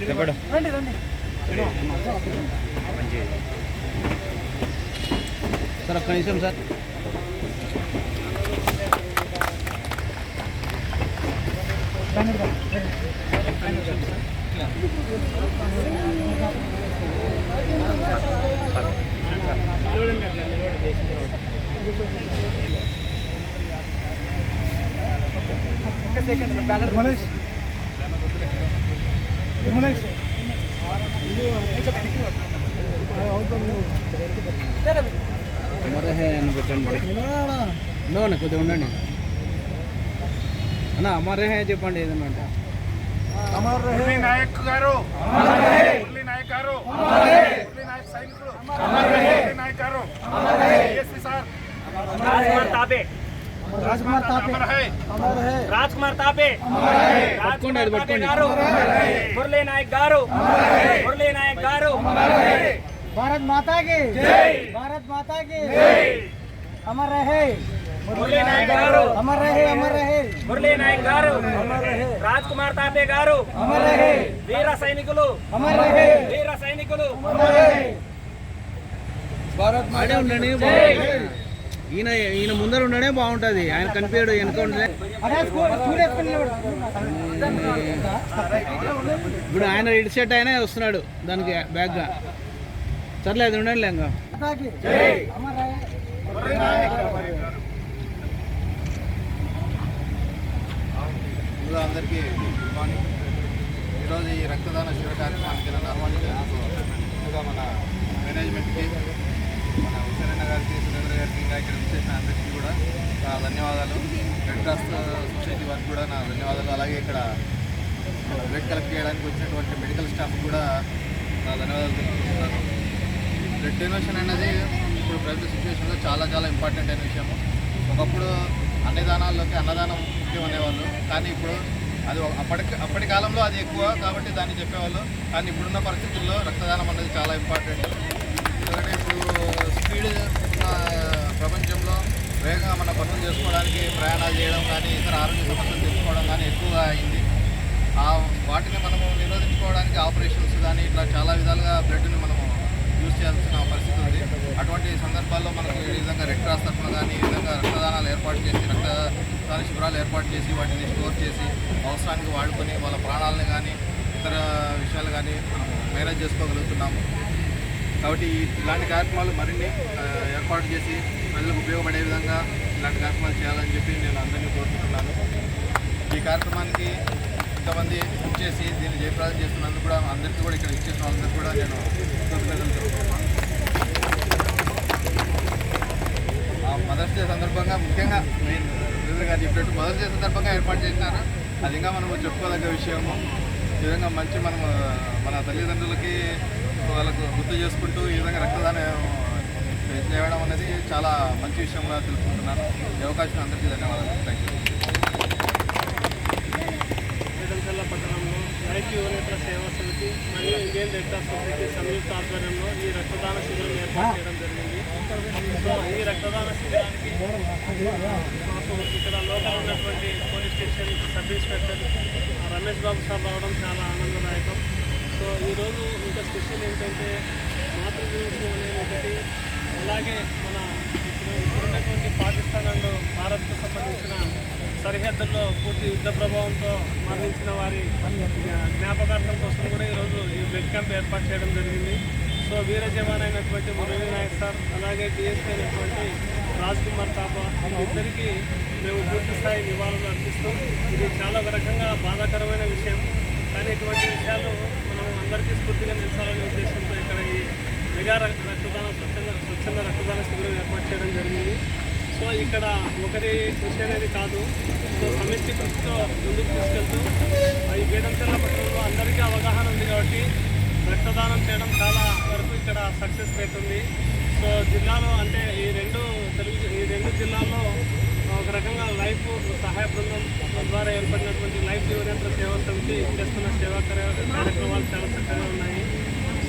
చెప్పడు రండి రండి సార్ ఒక్క నిమిషం సార్ ఒక్క సెకండ్ బ్యానర్ మనీష్ అన్న కొద్దిగా ఉండండి అన్న అమరహే చెప్పండి ఏదన్నా అంటే అమర్ మురళీ నాయక్ గారు మురళీ నాయక్ గారు మురళీ నాయక్ సైనికులు మురళీ నాయక్ గారు ASP sir Rajkumar Thape Rajkumar Thape Amar high Amar హే రాజ్కుమార్ తాపే పట్టుకోండి అది రాజ్కుమార్ తాపే పట్టుకోండి గారు మురళీ నాయక్ గారు మురళీ నాయక్ గారు भारत माता की जय भारत माता की जय अमर रहे మురళీ నాయక్ గారు अमर रहे अमर रहे మురళీ నాయక్ గారు अमर रहे రాజ్కుమార్ తాపే గారు अमर रहे వీర సైనికులు अमर रहे వీర సైనికులు अमर रहे ఆడే ఉండండి బాగుంటుంది ఈయన ఈయన ముందర ఉండనే బాగుంటుంది. ఆయన కనిపించాడు వెనక ఇప్పుడు ఆయన ఇటు సెట్ అయినా వస్తున్నాడు దానికి బ్యాగ్గా సర్లే అది ఉండండి లేంగా అందరికీ గుడ్ మార్నింగ్. ఈరోజు ఈ రక్తదాన శిబిర కార్యక్రమానికి మన మేనేజ్మెంట్కి మన హుసేనన్న గారికి సురేంద్ర గారికి ఇంకా ఇక్కడ విచ్చేసిన అందరికీ కూడా నా ధన్యవాదాలు. రెడ్ క్రాస్ సొసైటీ వారికి కూడా నా ధన్యవాదాలు. అలాగే ఇక్కడ బ్లడ్ కలెక్ట్ చేయడానికి వచ్చినటువంటి మెడికల్ స్టాఫ్ కూడా నా ధన్యవాదాలు తెలుపుతున్నాను బ్లడ్ డొనేషన్ అనేది ఇప్పుడు ప్రజెంట్ సిచ్యువేషన్లో చాలా చాలా ఇంపార్టెంట్ అయిన విషయము. ఒకప్పుడు అన్ని దానాల్లోకి అన్నదానం ముఖ్యం అనేవాళ్ళు. కానీ ఇప్పుడు అది అప్పటి అప్పటి కాలంలో అది ఎక్కువ కాబట్టి దాన్ని చెప్పేవాళ్ళు. కానీ ఇప్పుడున్న పరిస్థితుల్లో రక్తదానం అనేది చాలా ఇంపార్టెంట్. ప్రయాణాలు చేయడం కానీ ఇతర ఆరోగ్య సమస్యలు తెలుసుకోవడం కానీ ఎక్కువగా అయింది. ఆ వాటిని మనము నిరోధించుకోవడానికి ఆపరేషన్స్ కానీ ఇట్లా చాలా విధాలుగా బ్లడ్ని మనము యూజ్ చేయాల్సిన పరిస్థితి ఉంది. అటువంటి సందర్భాల్లో మనకు ఈ విధంగా రెడ్ క్రాస్ తరఫున కానీ ఈ విధంగా రక్తదానాలు ఏర్పాటు చేసి రక్తదాన శిబిరాలు ఏర్పాటు చేసి వాటిని స్టోర్ చేసి అవసరానికి వాడుకొని వాళ్ళ ప్రాణాలను కానీ ఇతర విషయాలు కానీ మేనేజ్ చేసుకోగలుగుతున్నాము. కాబట్టి ఇలాంటి కార్యక్రమాలు మరిన్ని ఏర్పాటు చేసి ప్రజలకు ఉపయోగపడే విధంగా ఇలాంటి కార్యక్రమాలు చేయాలని చెప్పి నేను అందరినీ కోరుకుంటున్నాను. ఈ కార్యక్రమానికి ఇంతమంది ఇచ్చేసి దీన్ని జయప్రదం చేస్తున్నందుకు కూడా అందరికీ కూడా ఇక్కడ ఇచ్చేసిన వాళ్ళందరికీ కూడా నేను కృతజ్ఞతలు తెలుపుతున్నాను. ఆ మదర్స్ డే సందర్భంగా ముఖ్యంగా మెయిన్ రవీంద్ర గారు చెప్పినట్టు మదర్స్ డే సందర్భంగా ఏర్పాటు చేసినారు? అది ఇంకా మనం చెప్పుకోదగ్గ విషయము. ఈ విధంగా మంచి మనం మన తల్లిదండ్రులకి వాళ్ళకు గుర్తు చేసుకుంటూ ఈ విధంగా రక్తదానం చేయడం అనేది చాలా మంచి విషయంగా తెలుసుకుంటున్నాను. ఈ అవకాశం అందరికీ ధన్యవాదాలు. థ్యాంక్ యూ వేదంచల్ల పట్టణంలో రైతు యువనేతల సేవా సమితి మరియు ఇండియన్ రెడ్ క్రాస్ సొసైటీ సంయుక్త ఆధ్వర్యంలో ఈ రక్తదాన శిబిరం ఏర్పాటు చేయడం జరిగింది. సో ఈ రక్తదాన శిబిరానికి మాకు ఇక్కడ లోకల్ ఉన్నటువంటి police station sub inspector Ramesh Babu sir రావడం చాలా ఆనందదాయకం. సో ఈరోజు ఇంకా స్పెషల్ ఏంటంటే మాతృభూమి అనేది ఒకటి అలాగే మన ఇప్పుడు ఇప్పుడున్నటువంటి పాకిస్తాన్ అండ్ భారత్కు సంబంధించిన సరిహద్దుల్లో పూర్తి యుద్ధ ప్రభావంతో మరణించిన వారి జ్ఞాపకార్థం కోసం కూడా ఈరోజు ఈ బ్లడ్ క్యాంప్ ఏర్పాటు చేయడం జరిగింది. సో వీర జవాన్ అయినటువంటి మురళీ నాయక్ సార్ అలాగే డిఎస్పీ అయినటువంటి రాజ్ కుమార్ తాపా ఇద్దరికి మేము పూర్తి స్థాయి నివాళులు అర్పిస్తాం ఇది చాలా ఒక రకంగా బాధాకరమైన విషయం. కానీ ఇటువంటి విషయాలు మనం అందరికీ స్ఫూర్తిగా నిలిచాలనే ఉద్దేశంతో ఇక్కడ ఈ మెగా రక్తదాన స్వచ్ఛంద స్వచ్ఛంద రక్తదాన శిబిరం ఏర్పాటు చేయడం జరిగింది. సో ఇక్కడ ఒకరి కృషి అనేది కాదు. సో సమిష్టి కృషితో ముందుకు తీసుకెళ్తూ ఈ వేదంచర్ల పట్టణంలో అందరికీ అవగాహన ఉంది కాబట్టి రక్తదానం చేయడం చాలా వరకు ఇక్కడ సక్సెస్ రేట్ ఉంది సో జిల్లాలో అంటే ఈ రెండు తెలుగు ఈ రెండు జిల్లాల్లో ఒక రకంగా లైఫ్ సహాయ బృందం ద్వారా ఏర్పడినటువంటి లైఫ్ యువనేంద్ర సేవా సమితి చేస్తున్న సేవా కార్యక్రమాలు చాలా చక్కగా ఉన్నాయి.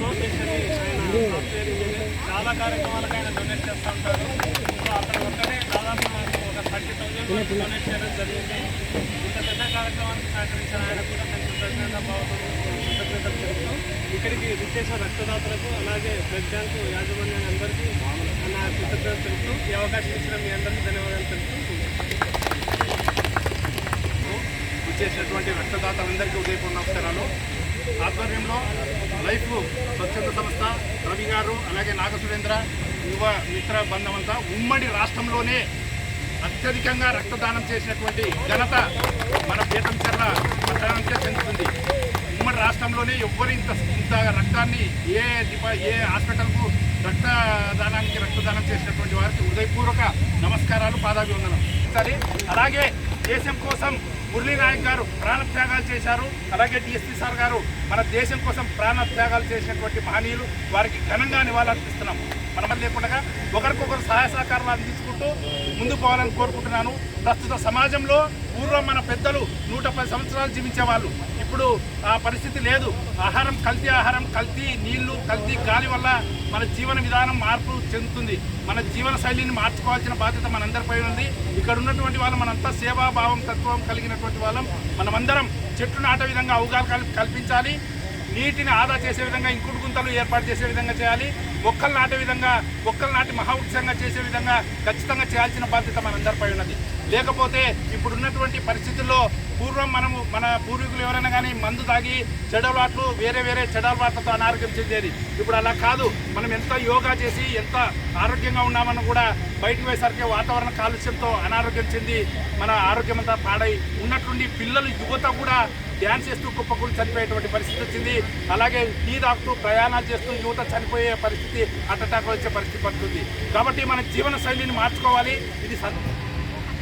లోకేష్ ఆయన సాఫ్ట్వేర్ ఇంజనీర్ చాలా కార్యక్రమాలకు ఆయన డొనేట్ చేస్తూ ఉంటారు సో అతను ఒక్కడే దాదాపు మనకు ఒక థర్టీ థౌసండ్ డొనేట్ చేయడం జరిగింది ఇంత పెద్ద కార్యక్రమానికి సహకరించిన ఆయన కూడా నేను కృతజ్ఞత భావంతో కృతజ్ఞతలు ఇక్కడికి విచ్చేసిన రక్తదాతలకు అలాగే బ్లడ్ బ్యాంకు యాజమాన్యాన్ని అందరికీ నా కృతజ్ఞతలు తెలుపుతూ ఈ అవకాశం ఇచ్చిన మీ అందరికీ ధన్యవాదాలు తెలుపుతూ ఇచ్చేసినటువంటి రక్తదాతలందరికీ ఉదయపూర్ణ నమస్కారాలు ఆధ్వర్యంలో లైఫ్ స్వచ్ఛంద సంస్థ రవి గారు అలాగే నాగ సురేంద్ర యువ మిత్ర బంధమంతా ఉమ్మడి రాష్ట్రంలోనే అత్యధికంగా రక్తదానం చేసినటువంటి ఘనత మన పీతంచర్ల పట్టణానికే చెందుతుంది. ఉమ్మడి రాష్ట్రంలోనే ఎవ్వరు ఇంత ఇంత రక్తాన్ని ఏ ఏ హాస్పిటల్కు రక్తదానానికి రక్తదానం చేసినటువంటి వారికి హృదయపూర్వక నమస్కారాలు పాదాభివందనం సరే అలాగే దేశం కోసం మురళీ నాయక్ గారు ప్రాణత్యాగాలు చేశారు. అలాగే డిఎస్పీ సార్ గారు మన దేశం కోసం ప్రాణ త్యాగాలు చేసినటువంటి మహనీయులు వారికి ఘనంగా నివాళులర్పిస్తున్నాం. మనం లేకుండా ఒకరికొకరు సహాయ సహకారాలు అందించుకుంటూ ముందుకు పోవాలని కోరుకుంటున్నాను. ప్రస్తుత సమాజంలో పూర్వం మన పెద్దలు నూట పది సంవత్సరాలు జీవించే వాళ్ళు ఇప్పుడు ఆ పరిస్థితి లేదు. ఆహారం కల్తీ ఆహారం కల్తీ నీళ్ళు కల్తీ గాలి వల్ల మన జీవన విధానం మార్పు చెందుతుంది. మన జీవన శైలిని మార్చుకోవాల్సిన బాధ్యత మనందరిపై ఉంది. ఇక్కడ ఉన్నటువంటి వాళ్ళు మనంతా సేవాభావం తత్వం కలిగినటువంటి వాళ్ళం. మనమందరం చెట్లు నాటే విధంగా అవగాహన కల్పించాలి. నీటిని ఆదా చేసే విధంగా ఇంకుడు గుంతలు ఏర్పాటు చేసే విధంగా చేయాలి. మొక్కలు నాటే విధంగా మొక్కలు నాటి మహా ఉత్సవంగా చేసే విధంగా ఖచ్చితంగా చేయాల్సిన బాధ్యత మనందరిపై ఉన్నది. లేకపోతే ఇప్పుడున్నటువంటి పరిస్థితుల్లో పూర్వం మనము మన పూర్వీకులు ఎవరైనా కానీ మందు తాగి చెడలవాట్లు వేరే వేరే చెడలవాట్లతో అనారోగ్యం చెందేది. ఇప్పుడు అలా కాదు. మనం ఎంత యోగా చేసి ఎంత ఆరోగ్యంగా ఉన్నామని కూడా బయటకు పోయేసరికి వాతావరణ కాలుష్యంతో అనారోగ్యం చెంది మన ఆరోగ్యం అంతా పాడై ఉన్నటువంటి పిల్లలు యువత కూడా డ్యాన్స్ చేస్తూ కుప్పకులు చనిపోయేటువంటి పరిస్థితి వచ్చింది. అలాగే టీ తాగుతూ ప్రయాణాలు చేస్తూ యువత చనిపోయే పరిస్థితి అటాక్ వచ్చే పరిస్థితి పడుతుంది. కాబట్టి మన జీవన శైలిని మార్చుకోవాలి. ఇది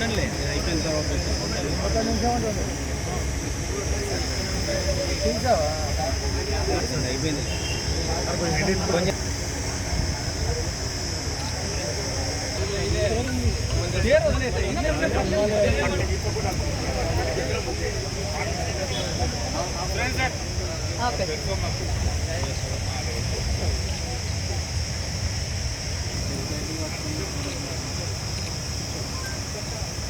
సత్ అయిపోయిన తర్వాత ఒక నిమిషం ఉంటుంది చూసావా